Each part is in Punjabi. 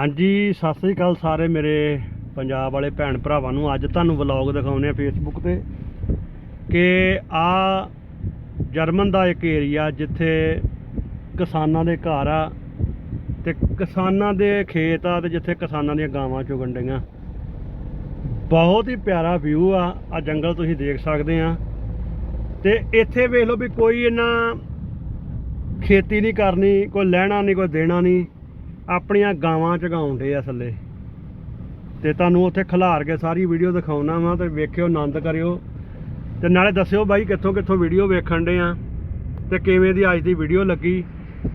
ਹਾਂਜੀ, ਸਤਿ ਸ੍ਰੀ ਅਕਾਲ ਸਾਰੇ ਮੇਰੇ ਪੰਜਾਬ ਵਾਲੇ ਭੈਣ ਭਰਾਵਾਂ ਨੂੰ। ਅੱਜ ਤੁਹਾਨੂੰ ਵਲੌਗ ਦਿਖਾਉਂਦੇ ਆ ਫੇਸਬੁੱਕ ਤੇ ਕਿ ਆ ਜਰਮਨ ਦਾ ਇੱਕ ਏਰੀਆ ਜਿੱਥੇ ਕਿਸਾਨਾਂ ਦੇ ਘਰ ਆ ਤੇ ਕਿਸਾਨਾਂ ਦੇ ਖੇਤ ਆ ਤੇ ਜਿੱਥੇ ਕਿਸਾਨਾਂ ਦੀਆਂ ਗਾਵਾਂ ਚੁਗਣ ਡਈਆਂ। ਬਹੁਤ ਹੀ ਪਿਆਰਾ ਵਿਊ ਆ ਆ ਜੰਗਲ ਤੁਸੀਂ ਦੇਖ ਸਕਦੇ ਆ। ਤੇ ਇੱਥੇ ਵੇਖ ਲਓ ਵੀ ਕੋਈ ਇਹਨਾਂ ਖੇਤੀ ਨਹੀਂ ਕਰਨੀ, ਕੋਈ ਲੈਣਾ ਨਹੀਂ, ਕੋਈ ਦੇਣਾ ਨਹੀਂ। ਆਪਣੀਆਂ ਗਾਵਾਂ ਚਗਾਉਂਦੇ ਆ ਥੱਲੇ। ਤੇ ਤੁਹਾਨੂੰ ਉੱਥੇ ਖਿਲਾਰ ਕੇ ਸਾਰੀ ਵੀਡੀਓ ਦਿਖਾਉਣਾ ਵਾ ਤੇ ਵੇਖਿਓ, ਆਨੰਦ ਕਰਿਓ। ਤੇ ਨਾਲੇ ਦੱਸਿਓ ਬਾਈ ਕਿੱਥੋਂ ਕਿੱਥੋਂ ਵੀਡੀਓ ਵੇਖਣ ਦੇ ਆ ਤੇ ਕਿਵੇਂ ਦੀ ਅੱਜ ਦੀ ਵੀਡੀਓ ਲੱਗੀ।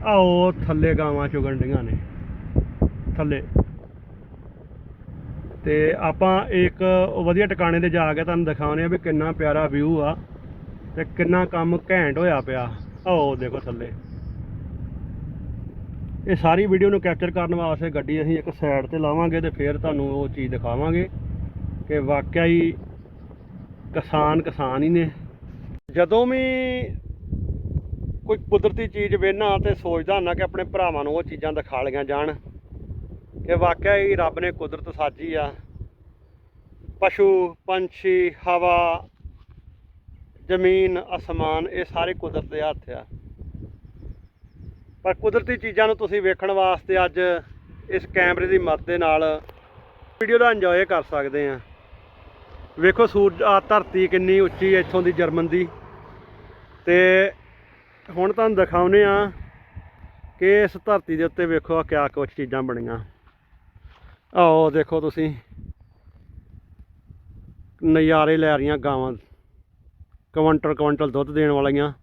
ਆਓ ਥੱਲੇ ਗਾਵਾਂ ਚੁਗਣ ਡੀਆਂ ਨੇ। ਥੱਲੇ। ਤੇ ਆਪਾਂ ਇੱਕ ਵਧੀਆ ਟਿਕਾਣੇ ਤੇ ਜਾ ਕੇ ਤੁਹਾਨੂੰ ਦਿਖਾਉਂਦੇ ਆ ਵੀ ਕਿੰਨਾ ਪਿਆਰਾ ਵਿਊ ਆ ਤੇ ਕਿੰਨਾ ਕੰਮ ਘੈਂਟ ਹੋਇਆ ਪਿਆ। ਆਓ ਦੇਖੋ ਥੱਲੇ। ਇਹ ਸਾਰੀ ਵੀਡੀਓ ਨੂੰ ਕੈਪਚਰ ਕਰਨ ਵਾਸਤੇ ਗੱਡੀ ਅਸੀਂ ਇੱਕ ਸਾਈਡ ਤੇ ਲਾਵਾਂਗੇ ਤੇ ਫਿਰ ਤੁਹਾਨੂੰ ਉਹ ਚੀਜ਼ ਦਿਖਾਵਾਂਗੇ ਕਿ ਵਾਕਿਆ ਹੀ ਕਿਸਾਨ ਕਿਸਾਨ ਹੀ ਨੇ। ਜਦੋਂ ਵੀ ਕੋਈ ਕੁਦਰਤੀ ਚੀਜ਼ ਵੇਖਣਾ ਤੇ ਸੋਚਦਾ ਹੁੰਦਾ ਕਿ ਆਪਣੇ ਭਰਾਵਾਂ ਨੂੰ ਉਹ ਚੀਜ਼ਾਂ ਦਿਖਾ ਲਈਆਂ ਜਾਣ, ਕਿ ਵਾਕਿਆ ਹੀ ਰੱਬ ਨੇ ਕੁਦਰਤ ਸਾਜੀ ਆ। ਪਸ਼ੂ, ਪੰਛੀ, ਹਵਾ, ਜ਼ਮੀਨ, ਅਸਮਾਨ, ਇਹ ਸਾਰੇ ਕੁਦਰਤ ਦੇ ਹੱਥ ਆ। ਪਰ ਕੁਦਰਤੀ ਚੀਜ਼ਾਂ ਨੂੰ ਤੁਸੀਂ ਵੇਖਣ ਵਾਸਤੇ ਅੱਜ ਇਸ ਕੈਮਰੇ ਦੀ ਮਦਦ ਦੇ ਨਾਲ ਵੀਡੀਓ ਦਾ ਇੰਜੋਏ ਕਰ ਸਕਦੇ ਆ। ਵੇਖੋ ਸੂਰਜ ਆ ਧਰਤੀ ਕਿੰਨੀ ਉੱਚੀ ਹੈ ਇੱਥੋਂ ਦੀ ਜਰਮਨ ਦੀ। ਤੇ ਹੁਣ ਤੁਹਾਨੂੰ ਦਿਖਾਉਨੇ ਆ ਕਿ ਇਸ ਧਰਤੀ ਦੇ ਉੱਤੇ ਵੇਖੋ ਆ ਕਿਆ ਕੁਛ ਚੀਜ਼ਾਂ ਬਣੀਆਂ। ਆਓ ਦੇਖੋ ਤੁਸੀਂ। ਨਜ਼ਾਰੇ ਲੈ ਰਹੀਆਂ ਗਾਵਾਂ। ਕੁਇੰਟਲ ਕੁਇੰਟਲ ਦੁੱਧ ਦੇਣ ਵਾਲੀਆਂ।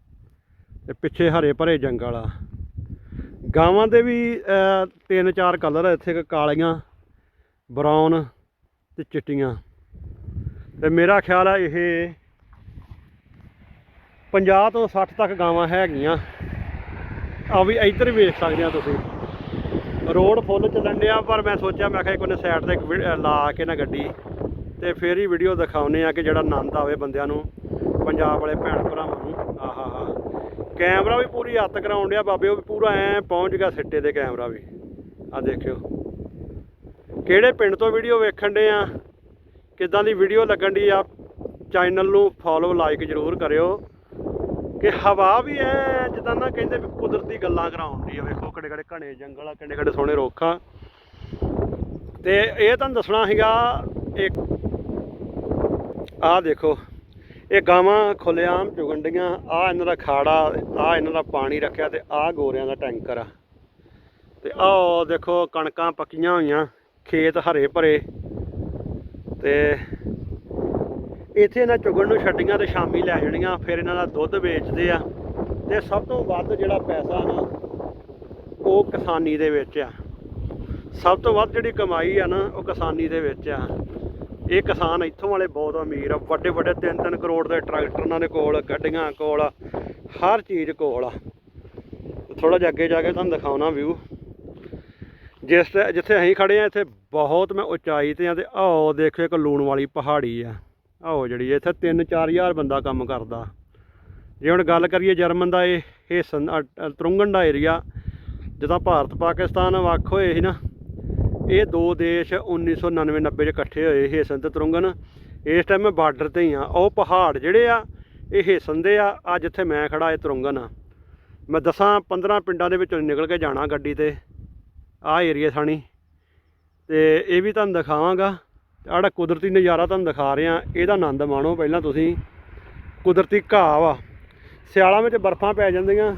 ਤੇ ਪਿੱਛੇ ਹਰੇ ਭਰੇ ਜੰਗਲ ਆ। ਗਾਵਾਂ ਦੇ ਵੀ ਤਿੰਨ ਚਾਰ ਕਲਰ ਆ, ਇੱਥੇ ਕਾਲੀਆਂ ਬਰਾਊਨ ਤੇ ਚਿੱਟੀਆਂ। ਤੇ ਮੇਰਾ ਖਿਆਲ ਆ ਇਹ 50 ਤੋਂ 60 ਤੱਕ ਗਾਵਾਂ ਹੈਗੀਆਂ। ਆ ਵੀ ਇੱਧਰ ਵੇਖ ਸਕਦੇ ਆ ਤੁਸੀਂ। ਰੋਡ ਫੁੱਲ ਚੱਲਣ ਡਿਆ, ਪਰ ਮੈਂ ਸੋਚਿਆ, ਮੈਂ ਕਿਹਾ ਇੱਕ ਸਾਈਡ ਤੇ ਇੱਕ ਵੀ- ਲਾ ਕੇ ਨਾ ਗੱਡੀ। ਤੇ ਫੇਰ ਹੀ ਵੀਡੀਓ ਦਿਖਾਉਨੇ ਆ ਕਿ ਜਿਹੜਾ ਆਨੰਦ ਆਵੇ ਬੰਦਿਆਂ ਨੂੰ, ਪੰਜਾਬ ਵਾਲੇ ਭੈਣ ਭਰਾਵਾਂ ਨੂੰ। ਆਹਾ ਹਾ ਕੈਮਰਾ ਵੀ ਪੂਰੀ ਹੱਥ ਕਰਾਉਣ ਡਿਆ, ਬਾਬੇ, ਉਹ ਵੀ ਪੂਰਾ ਐ ਪਹੁੰਚ ਗਿਆ ਸਿੱਟੇ ਤੇ ਕੈਮਰਾ ਵੀ। ਆ ਦੇਖਿਓ। ਕਿਹੜੇ ਪਿੰਡ ਤੋਂ ਵੀਡੀਓ ਵੇਖਣ ਦੇ ਆ? ਕਿੱਦਾਂ ਦੀ ਵੀਡੀਓ ਲੱਗਣ ਦੀ ਆ? ਚੈਨਲ ਨੂੰ ਫੋਲੋ ਲਾਈਕ ਜ਼ਰੂਰ ਕਰਿਓ। ਕਿ ਹਵਾ ਵੀ ਐ, ਜਿੱਦਾਂ ਨਾ ਕਹਿੰਦੇ ਵੀ ਕੁਦਰਤੀ ਗੱਲਾਂ ਕਰਾਉਣ ਦੀ ਆ। ਵੇਖੋ ਕਿਹੜੇ ਕਿਹੜੇ ਘਣੇ ਜੰਗਲ ਆ ਕਿੰਨੇ ਕਿਹੜੇ ਸੋਹਣੇ ਰੁੱਖ ਆ। ਤੇ ਇਹ ਤੁਹਾਨੂੰ ਦੱਸਣਾ ਸੀਗਾ, ਇੱਕ ਆਹ ਦੇਖੋ। ਇਹ ਗਾਵਾਂ ਖੁੱਲੇਆਮ ਚੁਗਣ ਡੀਆਂ ਆ ਇਹਨਾਂ ਦਾ ਖਾੜਾ ਆ ਇਹਨਾਂ ਦਾ ਪਾਣੀ ਰੱਖਿਆ ਤੇ ਆ ਗੋਰਿਆਂ ਦਾ ਟੈਂਕਰ ਆ। ਤੇ ਆਹ ਦੇਖੋ ਕਣਕਾਂ ਪੱਕੀਆਂ ਹੋਈਆਂ, ਖੇਤ ਹਰੇ ਭਰੇ। ਤੇ ਇੱਥੇ ਇਹਨਾਂ ਚੁਗਣ ਨੂੰ ਛੱਡੀਆਂ ਤੇ ਸ਼ਾਮੀ ਲੈ ਜਾਣੀਆਂ, ਫਿਰ ਇਹਨਾਂ ਦਾ ਦੁੱਧ ਵੇਚਦੇ ਆ। ਤੇ ਸਭ ਤੋਂ ਵੱਧ ਜਿਹੜਾ ਪੈਸਾ ਨਾ, ਉਹ ਕਿਸਾਨੀ ਦੇ ਵਿੱਚ ਆ। ਸਭ ਤੋਂ ਵੱਧ ਜਿਹੜੀ ਕਮਾਈ ਆ ਨਾ, ਉਹ ਕਿਸਾਨੀ ਦੇ ਵਿੱਚ ਆ। ਇਹ ਕਿਸਾਨ ਇੱਥੋਂ ਵਾਲੇ ਬਹੁਤ ਅਮੀਰ ਆ, ਵੱਡੇ ਵੱਡੇ 3-3 ਕਰੋੜ ਦੇ ਟਰੈਕਟਰ ਉਹਨਾਂ ਦੇ ਕੋਲ, ਗੱਡੀਆਂ ਕੋਲ ਹਰ ਚੀਜ਼ ਕੋਲ ਆ। ਥੋੜਾ ਜਿਹਾ ਅੱਗੇ ਜਾ ਕੇ ਤੁਹਾਨੂੰ ਦਿਖਾਉਣਾ ਵਿਊ ਜਿਸ ਤੇ- ਜਿੱਥੇ ਅਸੀਂ ਖੜੇ ਆ, ਇੱਥੇ ਬਹੁਤ ਮੈਂ ਉਚਾਈ ਤੇ ਆ ਤੇ ਆਓ ਦੇਖੋ ਇੱਕ ਲੂਣ ਵਾਲੀ ਪਹਾੜੀ ਆ। ਆਓ ਜਿਹੜੀ ਇੱਥੇ 3-4000 ਬੰਦਾ ਕੰਮ ਕਰਦਾ। ਜੇ ਹੁਣ ਗੱਲ ਕਰੀਏ ਜਰਮਨ ਦਾ, ਇਹ ਹਿੱਸਨ, ਅ- ਦਾ ਏਰੀਆ ਜਦੋਂ ਭਾਰਤ, ਪਾਕਿਸਤਾਨ, ਵੱਖ ਹੋਏ ਸੀ ਨਾ ਇਹ ਦੋ ਦੇਸ਼ 1999 90 ਚ ਇਕੱਠੇ ਹੋਏ ਹਿਸਨ ਤੇ ਤੁਰੰਗਨ। ਇਸ ਟਾਈਮ ਮੈਂ ਬਾਰਡਰ ਤੇ ਹੀ ਆ। ਉਹ ਪਹਾੜ ਜਿਹੜੇ ਆ, ਇਹ ਹੇਸਨ ਦੇ ਆ। ਆ ਜਿੱਥੇ ਮੈਂ ਖੜਾ ਇਹ ਤੁਰੰਗਨ ਆ। ਮੈਂ ਦਸਾਂ 15 ਪਿੰਡਾਂ ਦੇ ਵਿੱਚੋਂ ਨਿਕਲ ਕੇ ਜਾਣਾ ਗੱਡੀ ਤੇ। ਆ ਏਰੀਆ ਸਾਣੀ। ਤੇ ਇਹ ਵੀ ਤੁਹਾਨੂੰ ਦਿਖਾਵਾਂਗਾ। ਆੜਾ ਕੁਦਰਤੀ ਨਜ਼ਾਰਾ ਤੁਹਾਨੂੰ ਦਿਖਾ ਰਿਹਾ, ਇਹਦਾ ਆਨੰਦ ਮਾਣੋ ਪਹਿਲਾਂ ਤੁਸੀਂ। ਕੁਦਰਤੀ ਘਾਹ ਵਾ। ਸਿਆਲਾਂ ਵਿੱਚ ਬਰਫਾਂ ਪੈ ਜਾਂਦੀਆਂ।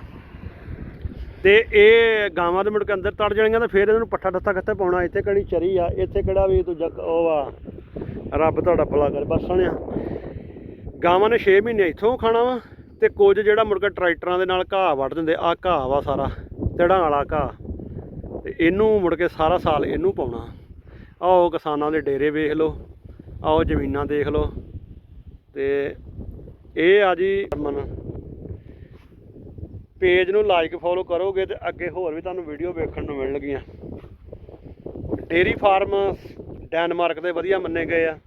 ਤੇ ਇਹ ਗਾਵਾਂ ਦੇ ਮੁੜ ਕੇ ਅੰਦਰ ਤੜ ਜਾਣੀਆਂ ਤਾਂ ਫਿਰ ਇਹਨਾਂ ਨੂੰ ਪੱਠਾ ਦੱਥਾ ਕਿੱਥੇ ਪਾਉਣਾ? ਇੱਥੇ ਕਿਹੜੀ ਚਰੀ ਆ? ਇੱਥੇ ਕਿਹੜਾ ਵੀ ਦੂਜਾ ਉਹ ਆ? ਰੱਬ ਤੁਹਾਡਾ ਭਲਾ ਕਰ। ਬਸ ਸੁਣਿਆ। ਗਾਵਾਂ ਨੇ 6 ਮਹੀਨੇ ਇੱਥੋਂ ਖਾਣਾ ਵਾ ਤੇ ਕੁਝ ਜਿਹੜਾ ਮੁੜ ਕੇ ਟਰੈਕਟਰਾਂ ਦੇ ਨਾਲ ਘਾਹ ਵੱਢ ਦਿੰਦੇ ਆ ਘਾਹ ਵਾ ਸਾਰਾ, ਤੜਾਂ ਵਾਲਾ ਘਾਹ। ਤੇ ਇਹਨੂੰ ਮੁੜ ਕੇ ਸਾਰਾ ਸਾਲ ਇਹਨੂੰ ਪਾਉਣਾ। ਆਓ ਕਿਸਾਨਾਂ ਦੇ ਡੇਰੇ ਵੇਖ ਲਓ, ਆਓ ਜ਼ਮੀਨਾਂ ਦੇਖ ਲਓ। ਤੇ ਇਹ ਆ ਜੀ ਮਨ ਪੇਜ ਨੂੰ ਲਾਈਕ ਫੋਲੋ ਕਰੋਗੇ ਤੇ ਅੱਗੇ ਹੋਰ ਵੀ ਤੁਹਾਨੂੰ ਵੀਡੀਓ ਵੇਖਣ ਨੂੰ ਮਿਲਣਗੀਆਂ। ਡੇਰੀ ਫਾਰਮ ਡੈਨਮਾਰਕ ਦੇ ਵਧੀਆ ਮੰਨੇ ਗਏ ਆ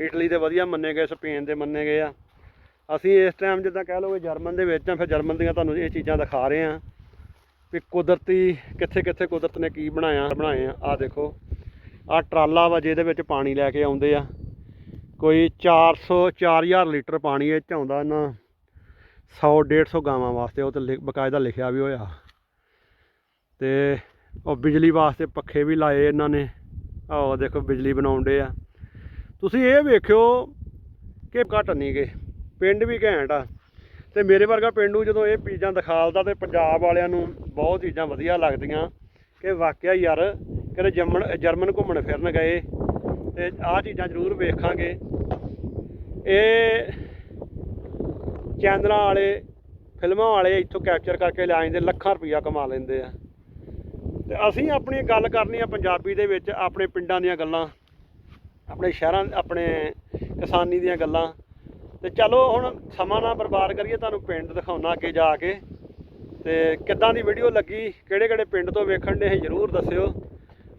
ਇਟਲੀ ਦੇ ਵਧੀਆ ਮੰਨੇ ਗਏ ਸਪੇਨ ਦੇ ਮੰਨੇ ਗਏ ਆ। ਅਸੀਂ ਇਸ ਟਾਈਮ ਜਿੱਦਾਂ ਕਹਿ ਲਓ ਜਰਮਨ ਦੇ ਵਿੱਚ ਆ, ਫਿਰ ਜਰਮਨ ਦੀਆਂ ਤੁਹਾਨੂੰ ਇਹ ਚੀਜ਼ਾਂ ਦਿਖਾ ਰਹੇ ਆ ਵੀ ਕੁਦਰਤੀ ਕਿੱਥੇ ਕਿੱਥੇ ਕੁਦਰਤ ਨੇ ਕੀ ਬਣਾਇਆ, ਬਣਾਏ ਆ। ਆ ਦੇਖੋ ਆ ਟਰਾਲਾ ਵਾ ਜਿਹਦੇ ਵਿੱਚ ਪਾਣੀ ਲੈ ਕੇ ਆਉਂਦੇ ਆ। ਕੋਈ 400 4000 ਲੀਟਰ ਪਾਣੀ ਇਹ ਚ ਆਉਂਦਾ ਇਹਨਾਂ 100 150 ਗਾਵਾਂ ਵਾਸਤੇ ਉਹ ਤੇ ਲਿਖ- ਬਕਾਇਦਾ ਲਿਖਿਆ ਵੀ ਹੋਇਆ। ਤੇ ਉਹ ਬਿਜਲੀ ਵਾਸਤੇ ਪੱਖੇ ਵੀ ਲਾਏ ਇਹਨਾਂ ਨੇ। ਆਹ ਦੇਖੋ ਬਿਜਲੀ ਬਣਾਉਂਦੇ ਆ। ਤੁਸੀਂ ਇਹ ਵੇਖਿਓ ਕਿ ਘਟ ਨਹੀਂ ਗਏ ਪਿੰਡ ਵੀ ਘੈਂਟ ਆ। ਤੇ ਮੇਰੇ ਵਰਗਾ ਪਿੰਡੂ ਜਦੋਂ ਇਹ ਚੀਜ਼ਾਂ ਦਿਖਾਲਦਾ ਤੇ ਪੰਜਾਬ ਵਾਲਿਆਂ ਨੂੰ ਬਹੁਤ ਚੀਜ਼ਾਂ ਵਧੀਆ ਲੱਗਦੀਆਂ ਕਿ ਵਾਕਿਆ ਯਾਰ ਕਿਤੇ ਜੰਮਣ, ਜਰਮਨ ਘੁੰਮਣ ਫਿਰਨ ਗਏ। ਤੇ ਆਹ ਚੀਜ਼ਾਂ ਜ਼ਰੂਰ ਵੇਖਾਂਗੇ। ਇਹ ਚੈਨਲਾਂ ਵਾਲੇ, ਫਿਲਮਾਂ ਵਾਲੇ ਇੱਥੋਂ ਕੈਪਚਰ ਕਰਕੇ ਲੈ ਜਾਂਦੇ ਲੱਖਾਂ ਰੁਪਈਆ ਕਮਾ ਲੈਂਦੇ ਆ। ਤੇ ਅਸੀਂ ਆਪਣੀ ਗੱਲ ਕਰਨੀ ਆ ਪੰਜਾਬੀ ਦੇ ਵਿੱਚ, ਆਪਣੇ ਪਿੰਡਾਂ ਦੀਆਂ ਗੱਲਾਂ, ਆਪਣੇ ਸ਼ਹਿਰਾਂ, ਆਪਣੇ ਕਿਸਾਨੀ ਦੀਆਂ ਗੱਲਾਂ। ਤੇ ਚਲੋ ਹੁਣ ਸਮਾਂ ਨਾ ਬਰਬਾਦ ਕਰੀਏ, ਤੁਹਾਨੂੰ ਪਿੰਡ ਦਿਖਾਉਣਾ ਅੱਗੇ ਜਾ ਕੇ। ਤੇ ਕਿੱਦਾਂ ਦੀ ਵੀਡੀਓ ਲੱਗੀ ਕਿਹੜੇ ਕਿਹੜੇ ਪਿੰਡ ਤੋਂ ਵੇਖਣ ਨੇ ਇਹ ਜ਼ਰੂਰ ਦੱਸਿਓ।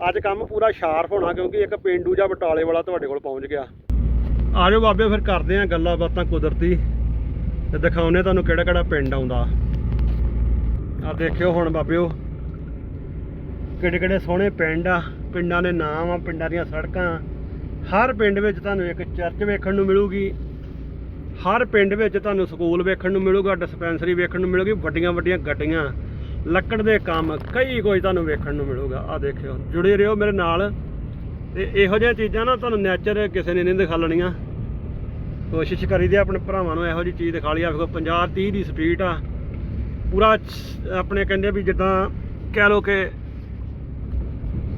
ਅੱਜ ਕੰਮ ਪੂਰਾ ਸ਼ਾਰਪ ਹੋਣਾ, ਕਿਉਂਕਿ ਇੱਕ ਪਿੰਡੂ ਜਾਂ ਬਟਾਲੇ ਵਾਲਾ ਤੁਹਾਡੇ ਕੋਲ ਪਹੁੰਚ ਗਿਆ। ਆ ਜਾਓ ਬਾਬੇ, ਫਿਰ ਕਰਦੇ ਆਂ ਗੱਲਾਂ ਬਾਤਾਂ ਕੁਦਰਤੀ। ਤੇ ਦਿਖਾਉਨੇ ਤੁਹਾਨੂੰ ਕਿਹੜਾ ਕਿਹੜਾ ਪਿੰਡ ਆਉਂਦਾ। ਆ ਦੇਖਿਓ ਹੁਣ ਬਾਬਿਓ, ਕਿਹੜੇ ਕਿਹੜੇ ਸੋਹਣੇ ਪਿੰਡ ਆ, ਪਿੰਡਾਂ ਦੇ ਨਾਮ ਆ, ਪਿੰਡਾਂ ਦੀਆਂ ਸੜਕਾਂ ਹਰ ਪਿੰਡ ਵਿੱਚ ਤੁਹਾਨੂੰ ਇੱਕ ਚਰਚ ਵੇਖਣ ਨੂੰ ਮਿਲੂਗੀ। ਹਰ ਪਿੰਡ ਵਿੱਚ ਤੁਹਾਨੂੰ ਸਕੂਲ ਵੇਖਣ ਨੂੰ ਮਿਲੂਗਾ, ਡਿਸਪੈਂਸਰੀ ਵੇਖਣ ਨੂੰ ਮਿਲੂਗੀ, ਵੱਡੀਆਂ ਵੱਡੀਆਂ ਗੱਡੀਆਂ, ਲੱਕੜ ਦੇ ਕੰਮ, ਕਈ ਕੁਝ ਤੁਹਾਨੂੰ ਵੇਖਣ ਨੂੰ ਮਿਲੂਗਾ। ਆ ਦੇਖਿਓ, ਜੁੜੇ ਰਹੋ ਮੇਰੇ ਨਾਲ, ਤੇ ਇਹੋ ਜਿਹੀਆਂ ਚੀਜ਼ਾਂ ਨਾ ਤੁਹਾਨੂੰ ਨੇਚਰ ਕਿਸੇ ਨੇ ਨਹੀਂ ਦਿਖਾਲਣੀਆਂ। ਕੋਸ਼ਿਸ਼ ਕਰੀਦੀ ਆ ਆਪਣੇ ਭਰਾਵਾਂ ਨੂੰ ਇਹੋ ਜਿਹੀ ਚੀਜ਼ ਦਿਖਾ ਲਈ ਆ ਵੇਖੋ 50 30 ਦੀ ਸਪੀਡ ਆ। ਪੂਰਾ ਆਪਣੇ ਕਹਿੰਦੇ ਵੀ ਜਿੱਦਾਂ ਕਹਿ ਲਓ ਕਿ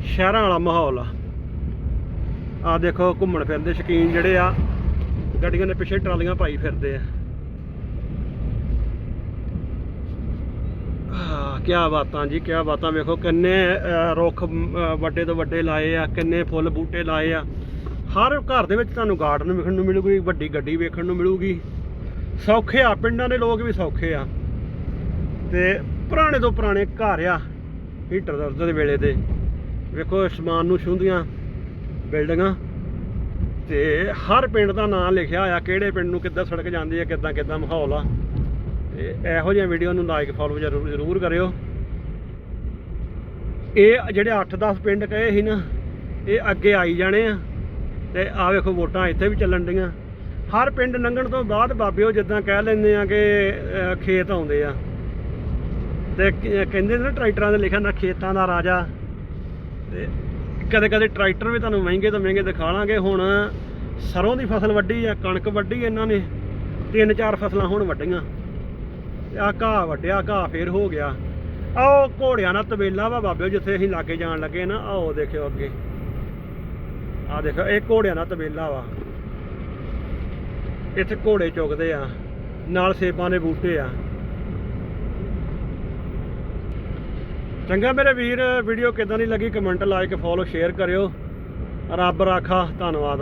ਸ਼ਹਿਰਾਂ ਵਾਲਾ ਮਾਹੌਲ ਆ। ਆ ਦੇਖੋ ਘੁੰਮਣ ਫਿਰਨ ਦੇ ਸ਼ੌਕੀਨ ਜਿਹੜੇ ਆ, ਗੱਡੀਆਂ ਦੇ ਪਿੱਛੇ ਟਰਾਲੀਆਂ ਪਾਈ ਫਿਰਦੇ ਆ। ਆ ਕੀ ਬਾਤਾਂ ਜੀ ਕੀ ਬਾਤਾਂ। ਵੇਖੋ ਕਿੰਨੇ ਰੁੱਖ ਵੱਡੇ ਤੋਂ ਵੱਡੇ ਲਾਏ ਆ, ਕਿੰਨੇ ਫੁੱਲ ਬੂਟੇ ਲਾਏ ਆ। ਹਰ ਘਰ ਦੇ ਵਿੱਚ ਤੁਹਾਨੂੰ ਗਾਰਡਨ ਵੇਖਣ ਨੂੰ ਮਿਲੂਗੀ, ਵੱਡੀ ਗੱਡੀ ਵੇਖਣ ਨੂੰ ਮਿਲੂਗੀ। ਸੌਖੇ ਆ, ਪਿੰਡਾਂ ਦੇ ਲੋਕ ਵੀ ਸੌਖੇ ਆ। ਤੇ ਪੁਰਾਣੇ ਤੋਂ ਪੁਰਾਣੇ ਘਰ ਆ ਹੀਟਰ ਦਰਦ ਦੇ ਵੇਲੇ ਦੇ ਵੇਖੋ ਅਸਮਾਨ ਨੂੰ ਛੂੰਦੀਆਂ ਬਿਲਡਿੰਗਾਂ ਤੇ ਹਰ ਪਿੰਡ ਦਾ ਨਾਮ ਲਿਖਿਆ ਹੋਇਆ, ਕਿਹੜੇ ਪਿੰਡ ਨੂੰ ਕਿੱਦਾਂ ਸੜਕ ਜਾਂਦੀ ਹੈ, ਕਿੱਦਾਂ ਕਿੱਦਾਂ ਮਾਹੌਲ ਆ। ਤੇ ਇਹੋ ਜਿਹੀਆਂ ਵੀਡੀਓ ਨੂੰ ਲਾਈਕ ਫੋਲੋ ਜ਼ਰੂਰ ਜ਼ਰੂਰ ਕਰਿਓ। ਇਹ ਜਿਹੜੇ 8-10 ਪਿੰਡ ਕਹੇ ਸੀ ਨਾ, ਇਹ ਅੱਗੇ ਆਈ ਜਾਣੇ ਆ। ਤੇ ਆ ਵੇਖੋ ਵੋਟਾਂ ਇੱਥੇ ਵੀ ਚੱਲਣ ਡੀਆਂ। ਹਰ ਪਿੰਡ ਲੰਘਣ ਤੋਂ ਬਾਅਦ ਬਾਬਿਓ ਜਿੱਦਾਂ ਕਹਿ ਲੈਂਦੇ ਆ ਕਿ ਖੇਤ ਆਉਂਦੇ ਆ। ਤੇ ਕਹਿੰਦੇ ਨੇ ਨਾ ਟਰੈਕਟਰਾਂ ਦੇ ਲਿਖਿਆ ਨਾ ਖੇਤਾਂ ਦਾ ਰਾਜਾ। ਤੇ ਕਦੇ ਕਦੇ ਟਰੈਕਟਰ ਵੀ ਤੁਹਾਨੂੰ ਮਹਿੰਗੇ ਤੋਂ ਮਹਿੰਗੇ ਦਿਖਾ ਲਾਂਗੇ। ਹੁਣ ਸਰੋਂ ਦੀ ਫਸਲ ਵੱਢੀ ਆ, ਕਣਕ ਵੱਢੀ ਇਹਨਾਂ ਨੇ। ਤਿੰਨ ਚਾਰ ਫਸਲਾਂ ਹੁਣ ਵੱਢੀਆਂ। ਤੇ ਆ ਘਾਹ ਵੱਢਿਆ, ਘਾਹ ਫੇਰ ਹੋ ਗਿਆ। ਆਹ ਘੋੜਿਆਂ ਦਾ ਤਬੇਲਾ ਵਾ ਬਾਬਿਓ, ਜਿੱਥੇ ਅਸੀਂ ਲਾਗੇ ਜਾਣ ਲੱਗੇ ਨਾ ਆਓ ਦੇਖਿਓ ਅੱਗੇ। ਆ ਦੇਖੋ, ਇਹ ਘੋੜਿਆਂ ਦਾ ਤਬੇਲਾ ਵਾ। ਇੱਥੇ ਘੋੜੇ ਚੁਗਦੇ ਆ, ਨਾਲ ਸੇਬਾਂ ਦੇ ਬੂਟੇ ਆ। ਚੰਗਾ ਮੇਰੇ ਵੀਰ ਵੀਡੀਓ ਕਿਦਾਂ ਦੀ ਲੱਗੀ? ਕਮੈਂਟ ਲਾਈਕ ਫੋਲੋ ਸ਼ੇਅਰ ਕਰਿਓ। ਰੱਬ ਰਾਖਾ, ਧੰਨਵਾਦ